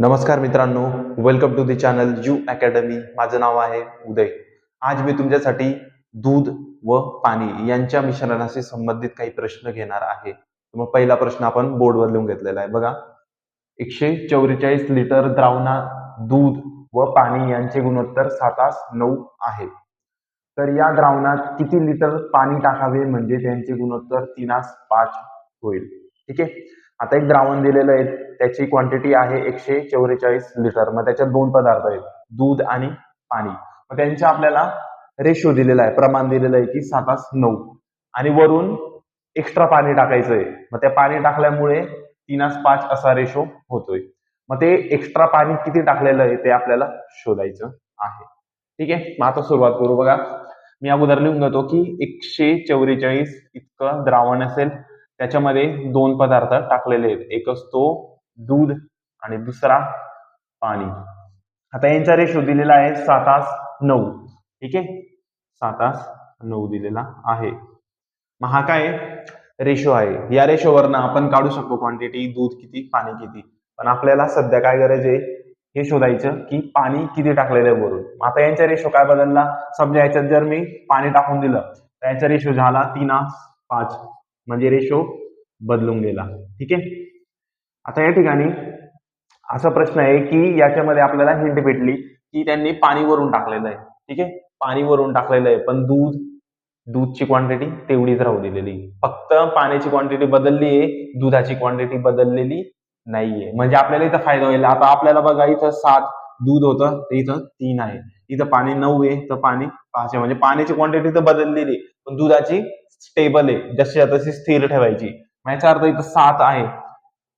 नमस्कार मित्रांनो welcome to the channel U academy माझं नाव आहे उदय. आज मी तुमच्यासाठी दूध व पाणी यांच्या मिश्रणाशी संबंधित काही प्रश्न घेणार आहे. मग पहिला प्रश्न आपण बोर्डवर लिहून घेतलेला आहे. बघा. एकशे चौवेचाळीस लिटर द्रावणात दूध व पाणी यांचे गुणोत्तर सातास नऊ आहे. तर या द्रावणात किती लिटर पाणी टाकावे? म्हणजे त्यांचे गुणोत्तर तीनास पाच होईल. ठीक आहे? आता एक द्रावण दिलेलं आहे. त्याची क्वांटिटी आहे एकशे चौवेचाळीस लिटर मग त्याच्यात दोन पदार्थ आहेत. दूध आणि पाणी. मग त्यांच्या आपल्याला रेशो दिलेला आहे. प्रमाण दिलेलं आहे की सातास नऊ. आणि वरून एक्स्ट्रा पाणी टाकायचं आहे मग त्या पाणी टाकल्यामुळे तीनास पाच असा रेशो होतोय. मग ते एक्स्ट्रा पाणी किती टाकलेलं आहे ते आपल्याला शोधायचं आहे. ठीक आहे? मग आता सुरुवात करू बघा. मी अगोदर लिहून घेतो की एकशे चौवेचाळीस इतकं द्रावण असेल. त्याच्यामध्ये दोन पदार्थ टाकलेले आहेत. एक असतो दूध आणि दुसरा पाणी. आता यांचा रेशो दिलेला आहे सात तास नऊ. ठीक आहे? सात तास नऊ दिलेला आहे. मग हा काय रेशो आहे? या रेशोवरनं आपण काढू शकतो क्वांटिटी दूध किती पाणी किती. पण आपल्याला सध्या काय गरज आहे? हे शोधायचं की पाणी किती टाकलेलं आहे वरून. मग आता यांचा रेशो काय बदलला? समजा याच्यात जर मी पाणी टाकून दिलं तर यांचा रेशो झाला तीनास पाच. म्हणजे रेशो बदलून गेला. ठीक आहे? आता या ठिकाणी असा प्रश्न आहे की याच्यामध्ये आपल्याला हिंट भेटली की त्यांनी पाणी वरून टाकलेलं आहे. ठीक आहे? पाणी वरून टाकलेलं आहे. पण दूध दूधची क्वांटिटी तेवढीच राहू दिलेली. फक्त पाण्याची क्वांटिटी बदलली आहे दुधाची क्वांटिटी बदललेली नाहीये. म्हणजे आपल्याला इथं फायदा होईल. आता आपल्याला बघा इथं सात दूध होतं तर इथं तीन आहे. इथं पाणी नऊ आहे तर पाणी पाच आहे. म्हणजे पाण्याची क्वांटिटी तर बदललेली आहे, पण दुधाची स्टेबल आहे. जशी तशी स्थिर ठेवायची. याचा अर्थ इथं सात आहे.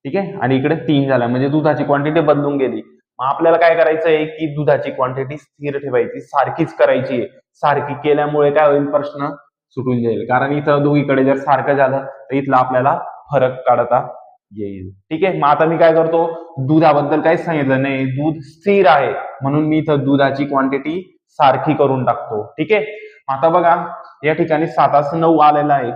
ठीक आहे? आणि इकडे तीन झाला. म्हणजे दुधाची क्वांटिटी बदलून गेली. मग आपल्याला काय करायचं आहे की दुधाची क्वांटिटी स्थिर ठेवायची. सारखीच करायची. आहे सारखी केल्यामुळे काय होईल प्रश्न? सुटून जाईल. कारण इथं दोघीकडे जर सारखं झालं तर इथला आपल्याला फरक काढता येईल. ठीक आहे? मग आता मी काय करतो? दुधाबद्दल काहीच सांगितलं नाही. दूध स्थिर आहे. म्हणून मी इथं दुधाची क्वांटिटी सारखी करून टाकतो. ठीक आहे? आता बघा. या ठिकाणी सातास नऊ आलेला आहे.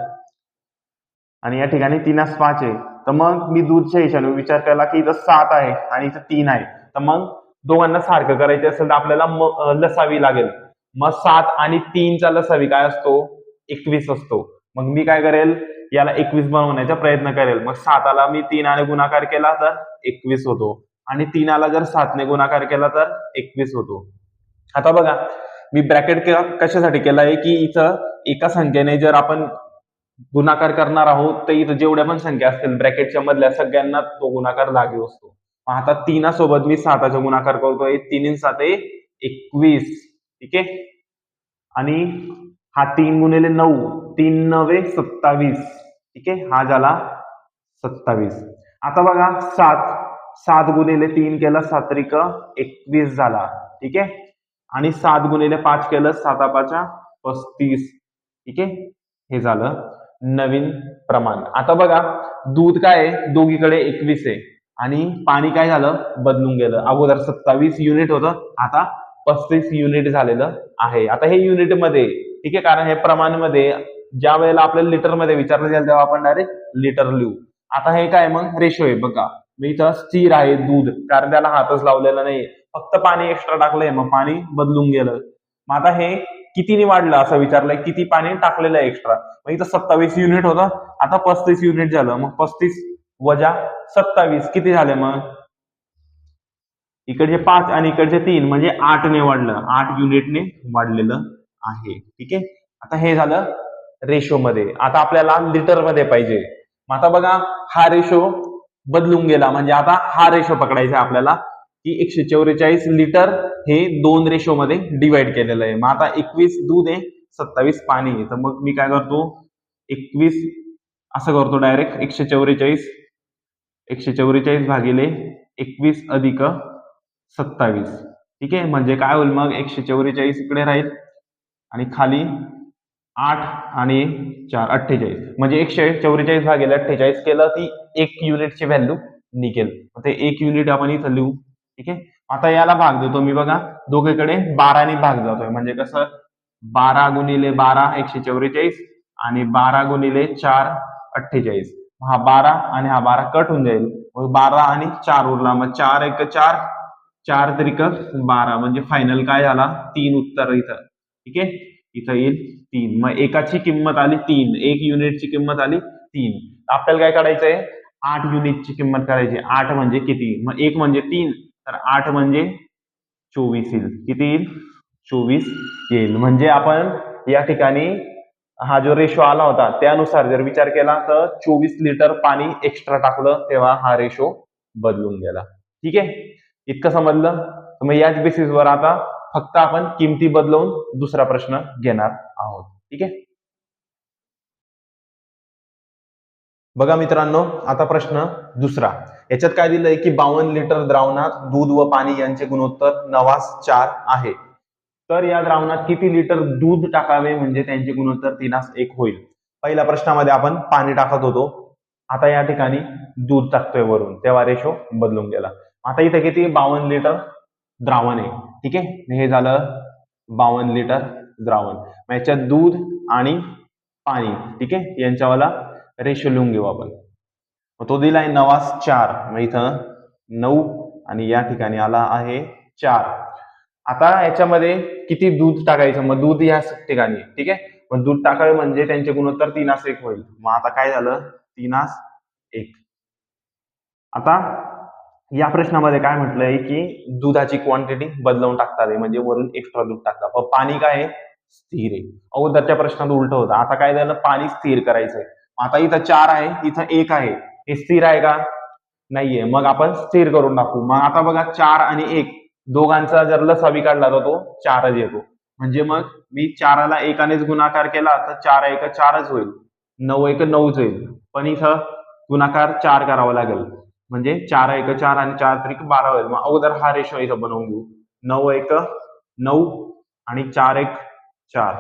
आणि या ठिकाणी तीनास पाच आहे. तर मग मी दूधच्या हिशोबाने विचार केला की इथं सात आहे आणि इथं तीन आहे. तर मग दोघांना सारखं करायचं असेल तर आपल्याला लसावी लागेल. मग सात आणि तीनचा लसावी काय असतो? एकवीस असतो. मग मी काय करेल? याला एकवीस बनवण्याचा प्रयत्न करेल. मग साताला मी तीनाने गुणाकार केला तर एकवीस होतो. आणि तीनाला जर सातने गुणाकार केला तर एकवीस होतो. आता बघा मी ब्रॅकेट कशासाठी केलाय की इथं एका संख्येने जर आपण गुणाकार करणार आहोत तर इथं जेवढ्या पण संख्या असतील ब्रॅकेटच्या मधल्या सगळ्यांना तो गुणाकार लागू असतो मग आता तीनासोबत मी साताचा गुणाकार करतोय तीन सात एकवीस. ठीक आहे? आणि हा तीन गुणिले नऊ तीन नवे सत्तावीस. ठीक आहे? हा झाला सत्तावीस. आता बघा सात सात गुणिले तीन केला सात्रिक एकवीस झाला. ठीक आहे? आणि सात गुणिले पाच केलं साता पाचा पस्तीस ठीक आहे? हे झालं नवीन प्रमाण. आता बघा दूध काय आहे? दोघीकडे एकवीस आहे. आणि पाणी काय झालं? बदलून गेलं. अगोदर सत्तावीस युनिट होतं आता पस्तीस युनिट झालेलं आहे. आता हे युनिटमध्ये ठीक आहे? कारण हे प्रमाणमध्ये ज्या वेळेला आपल्याला लिटरमध्ये विचारलं जाईल तेव्हा आपण डायरेक्ट लिटर लिहू. आता हे काय मग? रेशो आहे बघा. मी इथं स्थिर आहे दूध कारण त्याला हातच लावलेला नाही फक्त पाणी एक्स्ट्रा टाकलंय मग पाणी बदलून गेलं. मग आता हे कितीने वाढलं असं विचारलंय किती पाणी टाकलेलं आहे एक्स्ट्रा मग इथं सत्तावीस युनिट होतं आता पस्तीस युनिट झालं मग पस्तीस वजा सत्तावीस किती झाले मग? इकडचे पाच आणि इकडचे तीन म्हणजे आठने वाढलं आठ युनिटने वाढलेलं आहे. ठीक आहे? आता हे झालं रेशो मध्ये. आता आपल्याला लिटरमध्ये पाहिजे. मग आता बघा हा रेशो बदलून गेला म्हणजे आता हा रेशो पकडायचा आपल्याला. की एकशे चौवेचाळीस लिटर हे दोन रेशो मध्ये डिवाइड केलेलं आहे. मग आता एकवीस दूध आहे सत्तावीस पाणी आहे. तर मग मी काय करतो? एकवीस असं करतो डायरेक्ट एकशे चौवेचाळीस एकशे चौवेचाळीस भागिले एकवीस अधिक सत्तावीस. ठीक आहे? म्हणजे काय होईल मग? एकशे चौवेचाळीस इकडे राहील आणि खाली आठ आणि चार अठ्ठेचाळीस. म्हणजे एकशे चौवेचाळीस भागिले अठ्ठेचाळीस केलं ती एक युनिटची व्हॅल्यू निघेल. ते एक युनिट आपण इथं लिहू. ठीक आहे? आता याला भाग देतो मी बघा. दोघीकडे बाराने भाग जातोय. म्हणजे कसं? बारा गुणिले बारा एकशे चौवेचाळीस आणि बारा गुणिले चार अठ्ठेचाळीस. हा बारा आणि हा बारा कट होऊन जाईल. बारा आणि चार उरला. मग चार एक चार चार त्रिक बारा. म्हणजे फायनल काय झाला? तीन उत्तर इथं. ठीक आहे? इथं येईल तीन. मग एकाची किंमत आली तीन. एक युनिटची किंमत आली तीन. आपल्याला काय करायचंय आठ युनिटची किंमत करायची आठ म्हणजे किती? मग एक म्हणजे तीन. तर आठ म्हणजे चोवीस येईल. किती येईल? चोवीस येईल. म्हणजे आपण या ठिकाणी हा जो रेशो आला होता त्यानुसार जर विचार केला तर चोवीस लिटर पाणी एक्स्ट्रा टाकलं तेव्हा हा रेशो बदलून गेला. ठीक आहे? इतकं समजलं? तर मग याच बेसिसवर आता फक्त आपण किमती बदलवून दुसरा प्रश्न घेणार आहोत. ठीक आहे? बघा मित्रांनो आता प्रश्न दुसरा. याच्यात काय दिलंय की बावन्न लिटर द्रावणात दूध व पाणी यांचे गुणोत्तर नवास चार आहे. तर या द्रावणात किती लिटर दूध टाकावे म्हणजे त्यांचे गुणोत्तर तीनास एक होईल. पहिल्या प्रश्नामध्ये आपण पाणी टाकत होतो. आता या ठिकाणी दूध टाकतोय वरून. तेव्हा रेशो बदलून गेला. आता इथे किती? बावन्न लिटर द्रावण आहे. ठीक आहे? हे झालं बावन्न लिटर द्रावण. मग याच्यात दूध आणि पाणी. ठीक आहे? यांच्यावाला रेशो लिहून घेऊ आपण. मग तो दिलाय नवास चार. मग इथं नऊ आणि या ठिकाणी आला आहे चार. आता याच्यामध्ये किती दूध टाकायचं? मग दूध या ठिकाणी ठीक आहे? मग दूध टाकावे म्हणजे त्यांचे गुणोत्तर तीनास एक होईल. मग आता काय झालं? तीनास एक. आता या प्रश्नामध्ये काय म्हटलंय की दुधाची क्वांटिटी बदलवून टाकतात आहे, म्हणजे वरून एक्स्ट्रा दूध टाकतात. पण पाणी काय आहे? स्थिर आहे. अगोदरच्या प्रश्नात उलट होतं. आता काय झालं? पाणी स्थिर करायचंय. आता इथं चार आहे इथं एक आहे. हे स्थिर आहे का? नाहीये. मग आपण स्थिर करून टाकू. मग आता बघा चार आणि एक. दोघांचा जर लसावी काढला तर तो चारच येतो. म्हणजे मग मी चाराला एकानेच गुणाकार केला तर चार एक चारच होईल. नऊ एक नऊच होईल. पण इथं गुणाकार चार करावा लागेल. म्हणजे चार एक चार आणि चार त्रिक बारा होईल. मग अगोदर हा रेशो इथं बनवून घेऊ. नऊ एक नऊ आणि चार एक चार.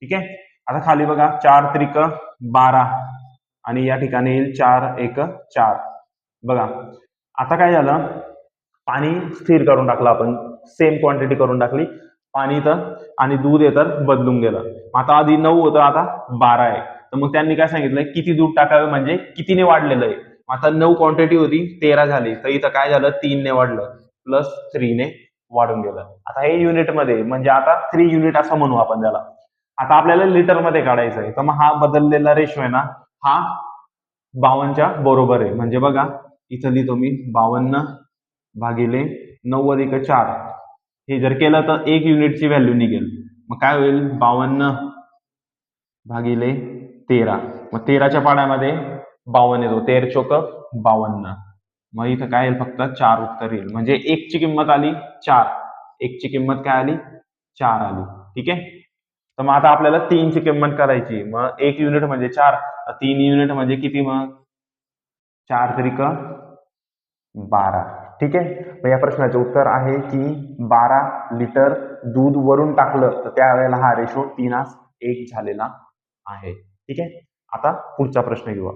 ठीक आहे? आता खाली बघा चार त्रिक बारा. आणि या ठिकाणी येईल चार एक चार. बघा आता काय झालं? पाणी स्थिर करून टाकलं आपण. सेम क्वांटिटी करून टाकली. पाणी तर आणि दूध येतं बदलून गेलं. आता आधी नऊ होतं आता बारा आहे. तर मग त्यांनी काय सांगितलंय? किती दूध टाकावे म्हणजे कितीने वाढलेलं आहे? आता नऊ क्वांटिटी होती तेरा झाली. तर इथं काय झालं? तीनने वाढलं. प्लस थ्रीने वाढून गेलं. आता हे युनिटमध्ये म्हणजे आता थ्री युनिट असं म्हणू आपण त्याला. आता आपल्याला लिटरमध्ये काढायचं आहे. तर मग हा बदललेला रेशो आहे ना हा बावनच्या बरोबर आहे. म्हणजे बघा इथं लिहितो मी बावन्न भागिले नव्वद एक चार. हे जर केलं तर एक युनिटची व्हॅल्यू निघेल. मग काय होईल? बावन्न भागिले तेरा. मग तेराच्या पाड्यामध्ये बावन्न येतो. तेर चोक बावन्न. मग इथं काय येईल? फक्त चार उत्तर येईल. म्हणजे एकची किंमत आली चार. एकची किंमत काय आली? चार आली. ठीक आहे? तर मग आता आपल्याला तीनची किंमत करायची. मग एक युनिट म्हणजे चार. तीन युनिट म्हणजे किती मग? चार त्रिक बारा. ठीक आहे? मग या प्रश्नाचे उत्तर आहे की बारा लिटर दूध वरून टाकलं तर त्यावेळेला हा रेशो तीनास एक झालेला आहे. ठीक आहे? आता पुढचा प्रश्न घेऊ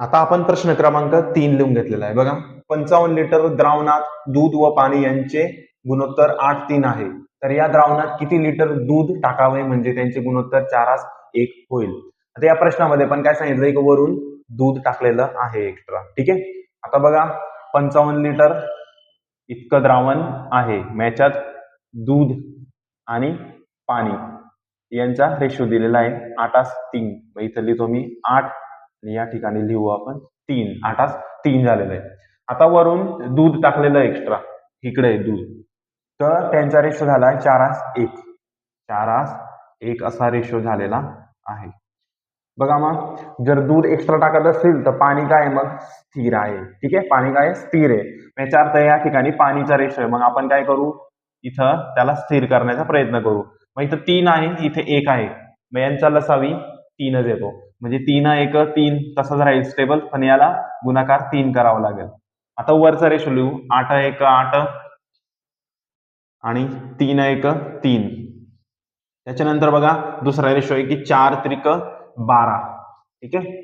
आता आपण प्रश्न क्रमांक तीन लिहून घेतलेला आहे. बघा. पंचावन्न लिटर द्रावणात दूध व पाणी यांचे गुणोत्तर आठ तीन आहे. तर या द्रावणात किती लिटर दूध टाकावे म्हणजे त्यांचे गुणोत्तर चारास एक होईल. आता या प्रश्नामध्ये पण काय सांगितलंय की वरून दूध टाकलेलं आहे एक्स्ट्रा ठीक आहे? आता बघा पंचावन्न लिटर इतकं द्रावण आहे. याच्यात दूध आणि पाणी यांचा रेशो दिलेला आहे आठास तीन. इथं लिहितो मी आठ आणि या ठिकाणी लिहू आपण तीन. आठास तीन झालेलं आहे. आता वरून दूध टाकलेलं एक्स्ट्रा इकडे आहे दूध. तर त्यांचा रेशो झाला आहे चारास एक. चारास एक असा रेशो झालेला आहे. बघा मग जर दूध एक्स्ट्रा टाकत असेल तर पाणी काय मग? स्थिर आहे. ठीक आहे? पाणी काय? स्थिर आहे. याचा अर्थ या ठिकाणी पाणीचा रेशो आहे. मग आपण काय करू? इथं त्याला स्थिर करण्याचा प्रयत्न करू. मग इथं तीन आहे इथे एक आहे. मग यांचा लसावी तीनच येतो. म्हणजे तीन एक तीन तसंच राहील स्टेबल पण याला गुणाकार तीन करावा लागेल. आता वरचा रेशो लिहू. आठ एक आठ आणि तीन एक तीन. त्याच्यानंतर बघा दुसरा रेशो आहे की चार त्रिक बारा. ठीक आहे?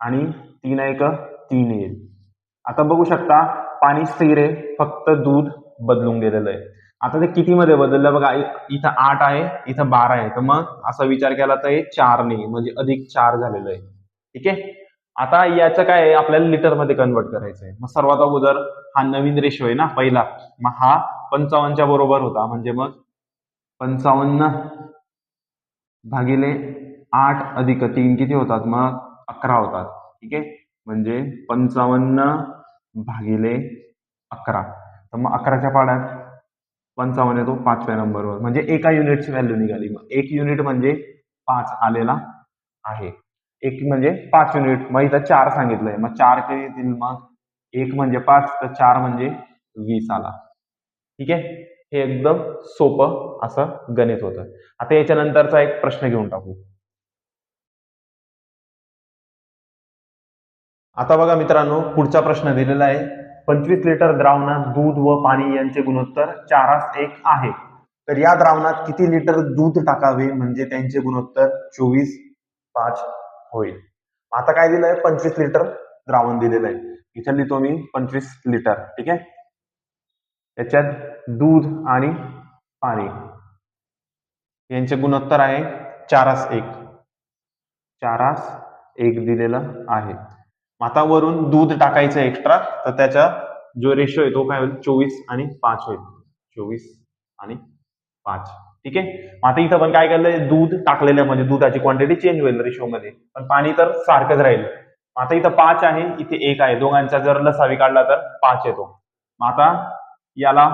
आणि तीन एक तीन येईल आता बघू शकता पाणी स्थिर आहे फक्त दूध बदलून गेलेलं आहे. आता ते कितीमध्ये बदललं? बघा इथं आठ आहे इथं बारा आहे. तर मग असा विचार केला तर हे चार नाही म्हणजे अधिक चार झालेलं आहे. ठीक आहे? आता याचं काय आहे? आपल्याला लिटरमध्ये कन्वर्ट करायचं आहे. मग सर्वात अगोदर हा नवीन रेशो आहे ना पहिला. मग हा पंचावन्नच्या बरोबर होता. म्हणजे मग पंचावन्न भागिले आठ अधिक तीन किती होतात? मग अकरा होतात. ठीक आहे? म्हणजे पंचावन्न भागिले अकरा. तर मग अकराच्या पाड्यात पंचावन्न येतो पाचव्या नंबरवर. म्हणजे एका युनिटची व्हॅल्यू निघाली. मग एक युनिट म्हणजे पाच आलेला आहे. एक म्हणजे पाच युनिट मग इथं चार सांगितलंय. मग चार किती येतील? मग एक म्हणजे पाच तर चार म्हणजे वीस आला. ठीक आहे? हे एकदम सोपं असं गणित होतं. आता याच्यानंतरचा एक प्रश्न घेऊन टाकू. आता बघा मित्रांनो पुढचा प्रश्न दिलेला आहे. पंचवीस लिटर द्रावणात दूध व पाणी यांचे गुणोत्तर चारास एक आहे. तर या द्रावणात किती लिटर दूध टाकावे म्हणजे त्यांचे गुणोत्तर चोवीस पाच होईल. आता काय दिलंय? पंचवीस लिटर द्रावण दिलेलं आहे. इथे लिहितो मी पंचवीस लिटर. ठीक आहे? त्याच्यात दूध आणि पाणी. यांचे गुणोत्तर आहे चारास एक. चारास एक दिलेलं आहे. आता वरून दूध टाकायचं एक्स्ट्रा तर त्याचा जो रेशो आहे तो काय होईल? चोवीस आणि पाच होईल. चोवीस आणि पाच. ठीक आहे? आता इथं पण काय केलंय? दूध टाकलेलं म्हणजे दुधाची क्वांटिटी चेंज होईल रेशो मध्ये. पण पाणी तर सारखंच राहील. आता इथं पाच आहे इथे एक आहे. दोघांचा जर लसावी काढला तर पाच येतो. मग आता याला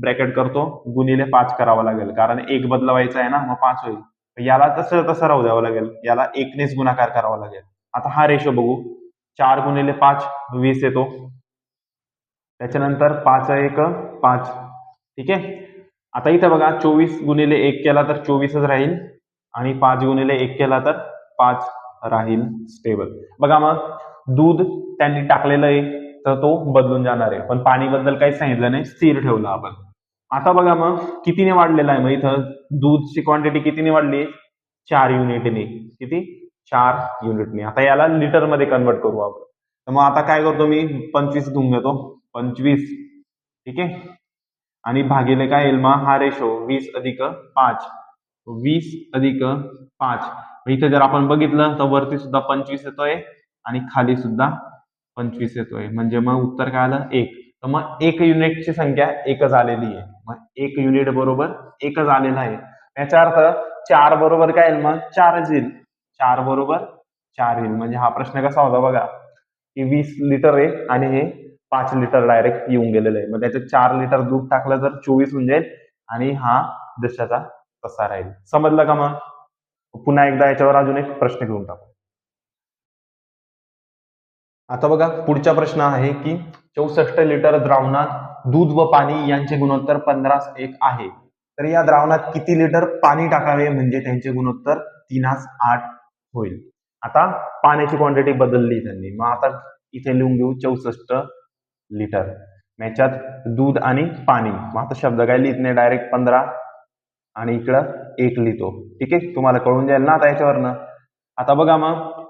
ब्रॅकेट करतो. गुणिले पाच करावा लागेल. कारण एक बदलवायचा आहे ना मग पाच होईल. याला तसं तसं राहू द्यावं लागेल. याला एकनेच गुणाकार करावा लागेल. आता हा रेशो बघू. चार गुणिले पाच वीस येतो. त्याच्यानंतर पाच एक पाच. ठीक आहे? आता इथं बघा चोवीस गुणिले एक केला तर चोवीसच राहील. आणि पाच गुणिले एक केला तर पाच राहील स्टेबल बघा मग दूध त्यांनी टाकलेलं आहे. तर तो बदलून जाणार आहे. पण पाणी बद्दल काही सांगितलं नाही स्थिर ठेवलं आपण. आता बघा मग कितीने वाढलेला आहे? मग इथं दूधची क्वांटिटी कितीने वाढली? चार युनिटने किती? चार युनिटने आता याला लिटरमध्ये कन्वर्ट करू आपण. तर मग आता काय करतो मी? पंचवीस घेऊन घेतो. पंचवीस. ठीक आहे? आणि भागिले काय येईल मग? हा रेशो वीस अधिक पाच. वीस अधिक पाच. मग इथे जर आपण बघितलं तर वरती सुद्धा पंचवीस येतोय आणि खाली सुद्धा पंचवीस येतोय. म्हणजे मग उत्तर काय आलं? एक. तर मग एक युनिटची संख्या एकच आलेली आहे. मग एक युनिट बरोबर एकच आलेला आहे. याचा अर्थ चार बरोबर काय येईल मग? चारच येईल. चार बरोबर चार येईल. म्हणजे हा प्रश्न कसा होता बघा? की वीस लिटर आहे आणि हे पाच लिटर डायरेक्ट येऊन गेलेलं आहे. मग त्याच्यात चार लिटर दूध टाकलं तर चोवीस होऊन जाईल आणि हा दशाचा तसा राहील. समजलं का मग? पुन्हा एकदा याच्यावर अजून एक प्रश्न घेऊन टाकू. आता बघा पुढचा प्रश्न आहे की चौसष्ट लिटर द्रावणात दूध व पाणी यांचे गुणोत्तर पंधरास एक आहे. तर या द्रावणात किती लिटर पाणी टाकावे म्हणजे त्यांचे गुणोत्तर तीनास आठ होईल. आता पाण्याची क्वांटिटी बदलली त्यांनी. मग आता इथे लिहून घेऊ चौसष्ट लिटर. याच्यात दूध आणि पाणी. मग आता शब्द काय लिहित नाही डायरेक्ट पंधरा. आणि इकडं एक लिहितो. ठीक आहे? तुम्हाला कळून जाईल ना आता याच्यावरनं? आता बघा मग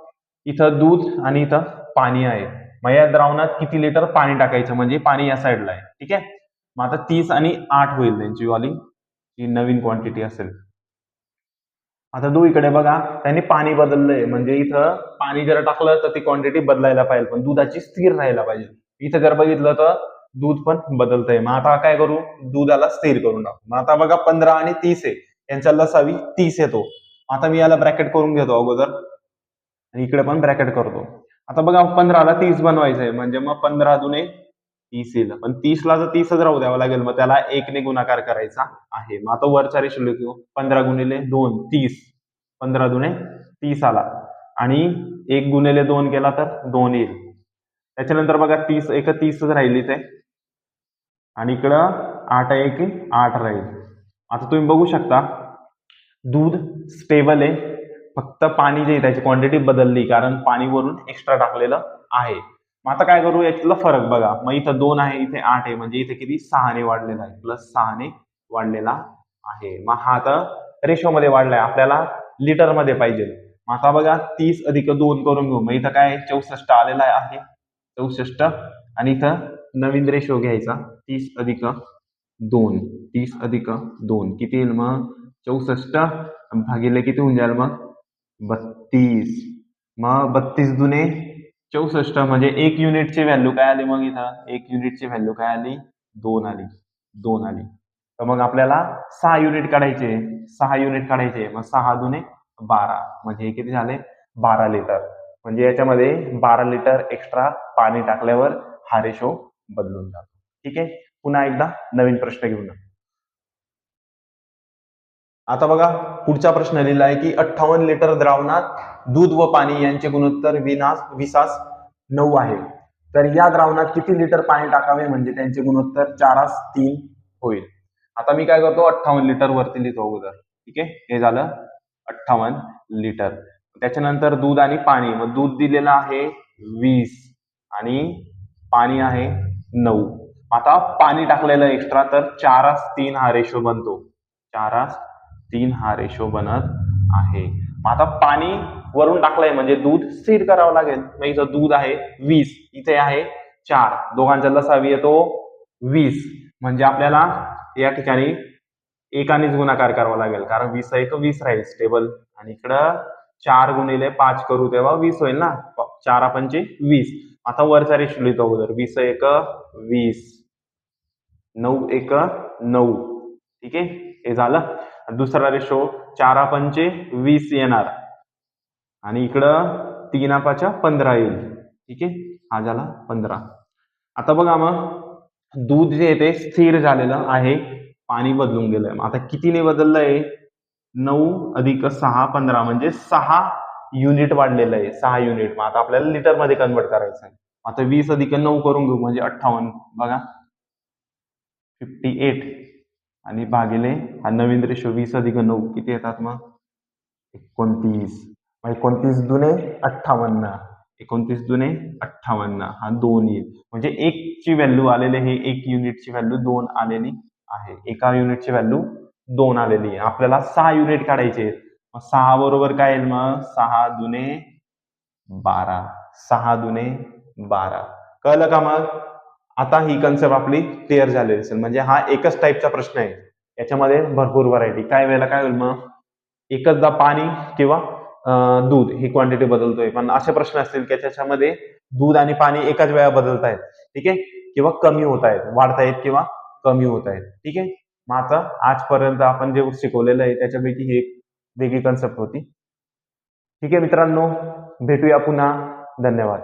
इथं दूध आणि इथं पाणी आहे. मग या द्रावणात किती लिटर पाणी टाकायचं? म्हणजे पाणी या साईडला आहे. ठीक आहे? मग आता तीस आणि आठ होईल त्यांची वाली. जी नवीन क्वांटिटी असेल. आता दो इकडे बघा. त्यांनी पाणी बदललंय. म्हणजे इथं पाणी जर टाकलं तर ती क्वांटिटी बदलायला पाहिजे. पण दुधाची स्थिर राहायला पाहिजे. इथं जर बघितलं तर दूध पण बदलतंय. मग आता काय करू? दुधाला स्थिर करून टाकू. मग आता बघा पंधरा आणि तीस आहे. यांच्या लसावी तीस येतो. आता मी याला ब्रॅकेट करून घेतो अगोदर. आणि इकडे पण ब्रॅकेट करतो. आता बघा पंधराला तीस बनवायचं आहे म्हणजे मग पंधरा दुने तीस येईल. पण तीसला जर तीसच राहू द्यावं लागेल. मग त्याला एकने गुणाकार करायचा आहे. मग आता वरचा रेशो किंवा पंधरा गुणिले दोन तीस. पंधरा दुने तीस आला. आणि एक गुणिले दोन केला तर दोन येईल. त्याच्यानंतर बघा तीस एक तीसच राहिली ते. आणि इकडं आठ एक आठ राहील. आता तुम्ही बघू शकता. दूध स्टेबल आहे. फक्त पाणी जे आहे त्याची क्वांटिटी बदलली कारण पाणी वरून एक्स्ट्रा टाकलेलं आहे. मग आता काय करू याच्यातला फरक बघा. मग इथं दोन आहे इथे आठ आहे. म्हणजे इथे किती? सहाने वाढलेला आहे. प्लस सहाने वाढलेला आहे. मग हा आता रेशोमध्ये वाढलाय. आपल्याला लिटरमध्ये पाहिजे. मग आता बघा तीस अधिक दोन करून घेऊ. मग इथं काय? चौसष्ट आलेला आहे. चौसष्ट. आणि इथं नवीन रेशो घ्यायचा. तीस अधिक दोन. तीस अधिक दोन. किती येईल मग? चौसष्ट. भागिले किती होऊन जाईल मग? बत्तीस. मग बत्तीस जुने चौसष्ट म्हणजे एक युनिटची व्हॅल्यू काय आली मग इथं? एक युनिटची व्हॅल्यू काय आली? दोन आली. दोन आली. तर मग आपल्याला सहा युनिट काढायचे. सहा युनिट काढायचे. मग सहा जुने बारा. म्हणजे हे किती झाले? बारा लिटर म्हणजे याच्यामध्ये बारा लिटर एक्स्ट्रा पाणी टाकल्यावर हा रेशो बदलून जातो. ठीक आहे? पुन्हा एकदा नवीन प्रश्न घेऊन या. आता बघा पुढचा प्रश्न लिहिला आहे की अठ्ठावन्न लिटर द्रावणात दूध व पाणी यांचे गुणोत्तर विनास विसास नऊ आहे. तर या द्रावणात किती लिटर पाणी टाकावे? म्हणजे त्यांचे गुणोत्तर चारास तीन होईल. आता मी काय करतो? अठ्ठावन्न लिटर वरती लिहितो अगोदर. ठीक आहे? हे झालं अठ्ठावन्न लिटर. त्याच्यानंतर दूध आणि पाणी. मग दूध दिलेलं आहे वीस आणि पाणी आहे नऊ. आता पाणी टाकलेलं एक्स्ट्रा तर चारास तीन हा रेशो बनतो. चारास तीन हा रेशो बनत आहे. मग आता पाणी वरून टाकलंय म्हणजे दूध स्थिर करावं लागेल. मग इथं दूध आहे वीस इथे आहे चार. दोघांचा लसावी येतो वीस. म्हणजे आपल्याला या ठिकाणी एकानेच गुणाकार करावा लागेल. कारण वीस एक वीस राहील स्टेबल आणि इकडं चार गुणिले पाच करू तेव्हा वीस होईल ना? चार चारा वीस. आता वरचा रेशो लिहितो अगोदर. वीस एक वीस. नऊ एक नऊ. ठीक आहे? हे झालं. दुसरा रेशो चारा पंचे वीस येणार. आणि इकडं तीन पाच्या पंधरा येईल. ठीक आहे? हा झाला पंधरा. आता बघा मग दूध जे आहे ते स्थिर झालेलं आहे. पाणी बदलून गेलंय. मग आता कितीने बदललंय नऊ अधिक सहा पंधरा म्हणजे सहा युनिट वाढलेलं आहे. सहा युनिट मग आता आपल्याला लिटरमध्ये कन्वर्ट करायचं आहे. आता वीस अधिक नऊ करून घेऊ म्हणजे अठ्ठावन्न. बघा. फिफ्टी एट आणि भागिले हा नवीन रेशो वीस अधिक नऊ किती येतात मग? एकोणतीस. मग एकोणतीस दुने अठ्ठावन्न. एकोणतीस दुने अठ्ठावन्न हा दोन येईल. म्हणजे एकची व्हॅल्यू आलेली हे एक युनिटची व्हॅल्यू दोन आलेली आहे. एका युनिटची व्हॅल्यू दोन आलेली आहे. आपल्याला सहा युनिट काढायचे आहेत. मग सहा बरोबर काय येईल मग? सहा दुने बारा. सहा दुने बारा. कळलं का मग? आता ही कन्सेप्ट आपली क्लिअर झालेली असेल म्हणजे हा एकच टाईपचा प्रश्न आहे. याच्यामध्ये भरपूर व्हरायटी काय वेळेला काय होईल मग? एकचदा पाणी किंवा दूध ही क्वांटिटी बदलतोय. पण असे प्रश्न असतील की त्याच्यामध्ये दूध आणि पाणी एकाच वेळा बदलत आहेत ठीक आहे? किंवा कमी होत आहेत. वाढतायत किंवा कमी होत आहेत. ठीक आहे? मग आता आजपर्यंत आपण जे शिकवलेलं आहे त्याच्यापैकी ही एक वेगळी कन्सेप्ट होती. ठीक आहे मित्रांनो? भेटूया पुन्हा. धन्यवाद.